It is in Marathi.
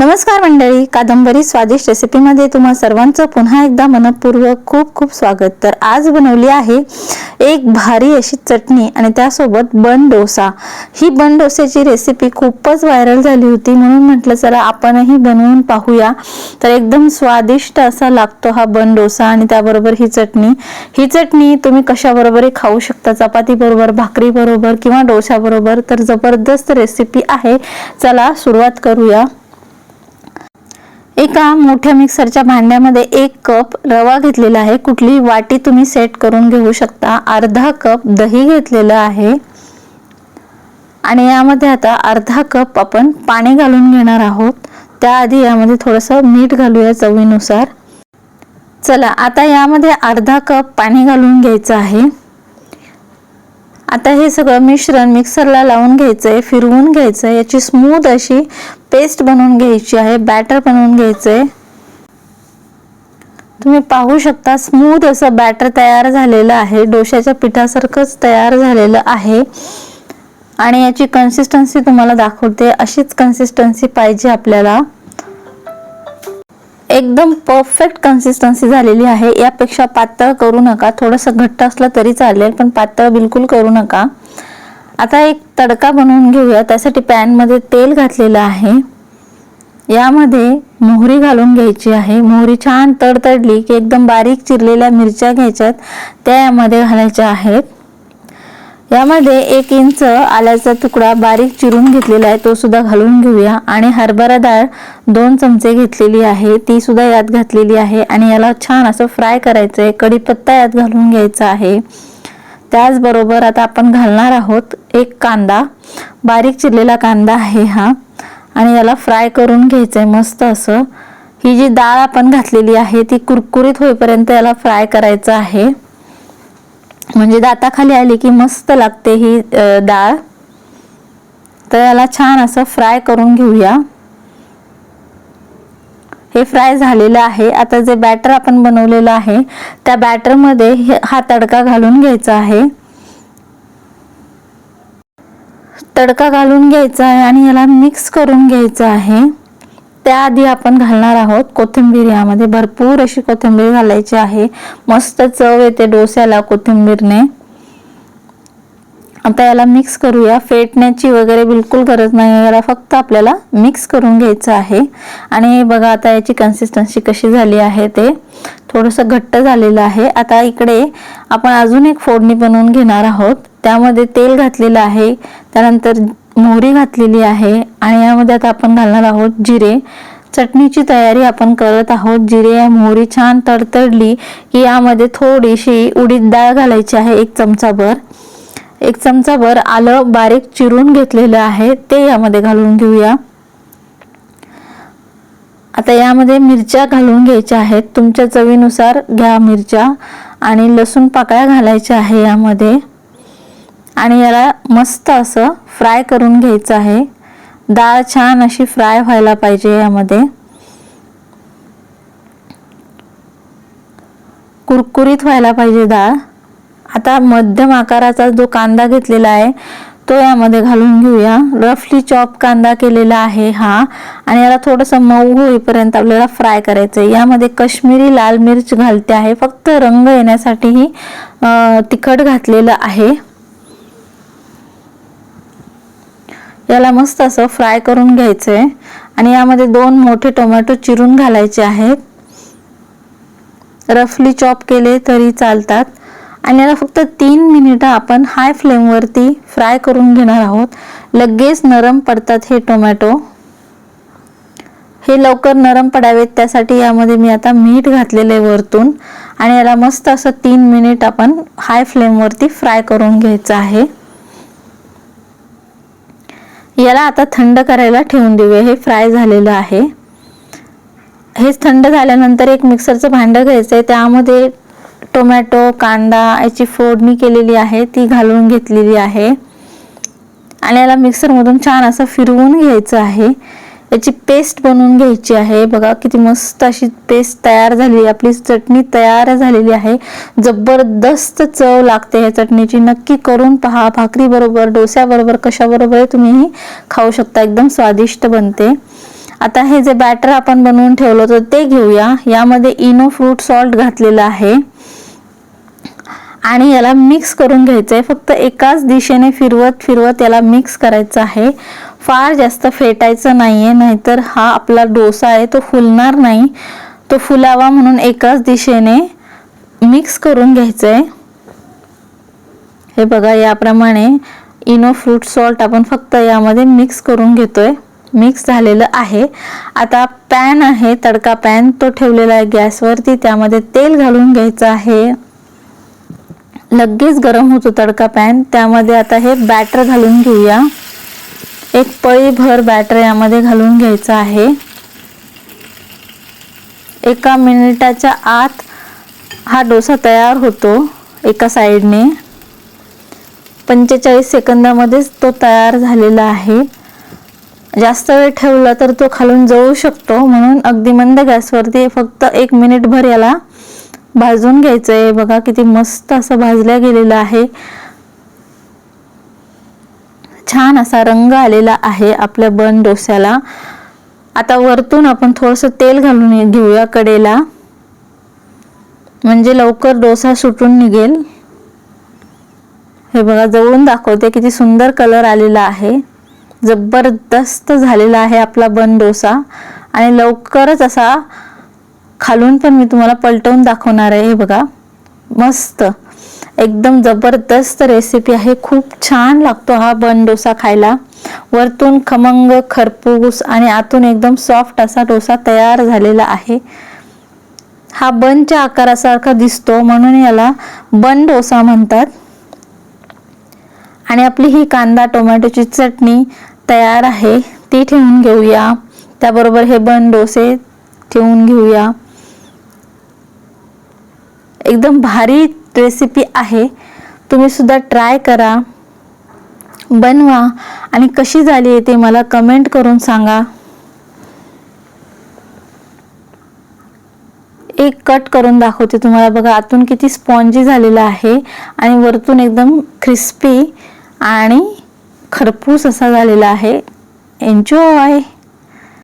नमस्कार मंडळी कादंबरी स्वादिष्ट रेसिपीमध्ये तुम्हा सर्वांचं पुन्हा एकदा मनपूर्वक खूप खूप स्वागत. तर आज बनवली आहे एक भारी अशी चटणी आणि त्यासोबत बन डोसा. ही बन डोस्याची रेसिपी खूपच व्हायरल झाली होती म्हणून म्हटलं चला आपणही बनवून पाहूया. तर एकदम स्वादिष्ट असा लागतो हा बन डोसा आणि त्याबरोबर ही चटणी. ही चटणी तुम्ही कशाबरोबरही खाऊ शकता चपाती बरोबर भाकरी बरोबर किंवा डोशाबरोबर तर जबरदस्त रेसिपी आहे. चला सुरुवात करूया. एका मोठ्या मिक्सरच्या भांड्यामध्ये एक कप रवा घेतलेला आहे. कुठली वाटी तुम्ही सेट करून घेऊ शकता. अर्धा कप दही घेतलेलं आहे. आणि यामध्ये आता अर्धा कप आपण पाणी घालून घेणार आहोत. त्याआधी यामध्ये थोडंसं मीठ घालूया चवीनुसार. चला आता यामध्ये अर्धा कप पाणी घालून घ्यायचं आहे. आता हे सगळं मिश्रण मिक्सरला लावून घ्यायचंय फिरवून घ्यायचंय. याची स्मूथ अशी पेस्ट बनवून घ्यायची आहे बॅटर बनवून घ्यायचंय. तुम्ही पाहू शकता स्मूथ असं बॅटर तयार झालेलं आहे. डोश्याच्या पिठासारखंच तयार झालेलं आहे. आणि याची कन्सिस्टन्सी तुम्हाला दाखवते. अशीच कन्सिस्टन्सी पाहिजे आपल्याला. एकदम परफेक्ट कन्सिस्टन्सी झालेली आहे. यापेक्षा पातळ करू नका. थोडंसं घट्ट असलं तरी चालेल पण पातळ बिलकुल करू नका. आता एक तडका बनवून घेऊया. त्यासाठी पॅनमध्ये तेल घातलेलं आहे. यामध्ये मोहरी घालून घ्यायची आहे. मोहरी छान तडतडली की एकदम बारीक चिरलेल्या मिरच्या घ्यायच्यात. त्या यामध्ये घालायच्या आहेत. यामध्ये एक इंच आल्याचा तुकडा बारीक चिरून घेतलेला आहे. तो सुद्धा घालून घेऊया. आणि हरभरा डाळ दोन चमचे घेतलेली आहे. ती सुद्धा यात घातलेली आहे. आणि याला छान असं फ्राय करायचं आहे कढीपत्ता यात घालून घ्यायचा आहे. त्याचबरोबर आता आपण घालणार आहोत एक कांदा. बारीक चिरलेला कांदा आहे हा. आणि याला फ्राय करून घ्यायचं आहे मस्त असं. ही जी डाळ आपण घातलेली आहे ती कुरकुरीत होईपर्यंत याला फ्राय करायचं आहे. म्हणजे दाताखाली आली की मस्त लागते ही डाळ. तर याला छान असं फ्राय करून घेऊया. हे फ्राय झालेलं आहे. आता जे बॅटर आपण बनवलेलं आहे त्या बॅटरमध्ये हा तडका घालून घ्यायचा आहे. तडका घालून घ्यायचा आहे आणि याला मिक्स करून घ्यायचं आहे. त्याआधी आपण घालणार आहोत कोथिंबीर. यामध्ये भरपूर अशी कोथिंबीर घालायची आहे. मस्त चव येते डोस्याला कोथिंबीरने. आता याला मिक्स करूया. फेटण्याची वगैरे बिलकुल गरज नाही. याला फक्त आपल्याला मिक्स करून घ्यायचं आहे. आणि बघा आता याची कन्सिस्टन्सी कशी झाली आहे ते थोडंसं घट्ट झालेलं आहे. आता इकडे आपण अजून एक फोडणी बनवून घेणार आहोत. त्यामध्ये तेल घातलेलं आहे. त्यानंतर मोहरी घातलेली आहे. आणि यामध्ये आता आपण घालणार आहोत जिरे. चटणीची तयारी आपण करत आहोत. जिरे या मोहरी छान तडतडली की यामध्ये थोडीशी उडीद डाळ घालायची आहे एक चमचाभर. एक चमचाभर आलं बारीक चिरून घेतलेलं आहे ते यामध्ये घालून घेऊया. आता यामध्ये मिरच्या घालून घ्यायच्या आहेत. तुमच्या चवीनुसार घ्या मिरच्या आणि लसूण पाकळ्या घालायच्या आहे यामध्ये. आणि याला मस्त असं फ्राय करून घ्यायचं आहे. डाळ छान अशी फ्राय व्हायला पाहिजे यामध्ये. कुरकुरीत व्हायला पाहिजे डाळ. आता मध्यम आकाराचा जो कांदा घेतलेला आहे तो यामध्ये घालून घेऊया. रफली चॉप कांदा केलेला आहे हा. आणि याला थोडंसं मऊ होईपर्यंत आपल्याला फ्राय करायचं आहे यामध्ये कश्मीरी लाल मिर्च घालते आहे. फक्त रंग येण्यासाठीही तिखट घातलेलं आहे. याला मस्त असं फ्राय करून घ्यायचं आहे आणि यामध्ये दोन मोठे टोमॅटो चिरून घालायचे आहेत. रफली चॉप केले तरी चालतात. आणि याला फक्त तीन मिनिटं आपण हाय फ्लेमवरती फ्राय करून घेणार आहोत. लगेच नरम पडतात हे टोमॅटो हे लवकर नरम पडावेत त्यासाठी यामध्ये मी आता मीठ घातलेलं आहे वरतून. आणि याला मस्त असं तीन मिनिट आपण हाय फ्लेमवरती फ्राय करून घ्यायचं आहे. याला आता थंड करायला ठेवून देऊया हे फ्राय झालेलं आहे. हे थंड झाल्यानंतर एक मिक्सरचं भांडं घ्यायचं आहे त्यामध्ये टोमॅटो कांदा याची फोडणी केलेली आहे ती घालून घेतलेली आहे. आणि याला मिक्सरमधून छान असं फिरवून घ्यायचं आहे. याची पेस्ट बनवून घ्यायची आहे. बघा किती मस्त अशी पेस्ट तयार झाली. आपली चटणी तयार झालेली आहे. जबरदस्त चव लागते ह्या चटणीची. नक्की करून पहा. भाकरी बरोबर डोस्याबरोबर कशाबरोबर तुम्ही खाऊ शकता. एकदम स्वादिष्ट बनते. आता हे जे बॅटर आपण बनवून ठेवलं होतं ते घेऊया. यामध्ये इनो फ्रूट सॉल्ट घातलेलं आहे. आणि याला मिक्स करून घ्यायचं आहे फक्त एकाच दिशेने फिरवत फिरवत याला मिक्स करायचं आहे. फार जास्त फेटायचं नाही आहे नाहीतर हा आपला डोसा आहे तो फुलणार नाही. तो फुलावा म्हणून एकाच दिशेने मिक्स करून घ्यायचं आहे हे बघा याप्रमाणे इनो फ्रूट सॉल्ट आपण फक्त यामध्ये मिक्स करून घेतोय. मिक्स झालेलं आहे. आता पॅन आहे तडका पॅन तो ठेवलेला आहे गॅसवरती. त्यामध्ये तेल घालून घ्यायचं आहे. लगेच गरम होतो तडका पॅन त्यामध्ये आता हे बॅटर घालून घेऊया. एक पळीभर बॅटर यामध्ये घालून घ्यायचं आहे. एका मिनिटाच्या आत हा डोसा तयार होतो एका साईडने पंचेचाळीस सेकंदामध्येच तो तयार झालेला आहे. जास्त वेळ ठेवला तर तो खालून जळू शकतो. म्हणून अगदी मंद गॅसवरती फक्त एक मिनिटभर याला भाजून घ्यायचं आहे बघा किती मस्त असं भाजल्या गेलेलं आहे. छान असा रंग आलेला आहे आपल्या बन डोस्याला. आता वरतून आपण थोडंसं तेल घालून घेऊया कडेला. म्हणजे लवकर डोसा सुटून निघेल. हे बघा जवळून दाखवते किती सुंदर कलर आलेला आहे. जबरदस्त झालेला आहे आपला बन डोसा. आणि लवकरच असा खालून पण मी तुम्हाला पलटवून दाखवणार आहे. हे बघा मस्त. एकदम जबरदस्त रेसिपी आहे. खूप छान लागतो हा बन डोसा खायला. वरतून खमंग खरपूस आणि आतून एकदम सॉफ्ट असा डोसा तयार झालेला आहे. हा बनच्या आकारासारखा दिसतो म्हणून याला बन डोसा म्हणतात. आणि आपली ही कांदा टोमॅटोची चटणी तयार आहे ती ठेवून घेऊया. त्याबरोबर हे बन डोसे ठेवून घेऊया. एकदम भारी रेसिपी आहे. तुम्ही सुद्धा ट्राय करा. बनवा. आणि कशी झाली आहे ते मला कमेंट करून सांगा. एक कट करून दाखवते तुम्हाला. बघा आतून किती स्पॉन्जी झालेला आहे. आणि वरतून एकदम क्रिस्पी आणि खरपूस असा झालेला आहे. एन्जॉय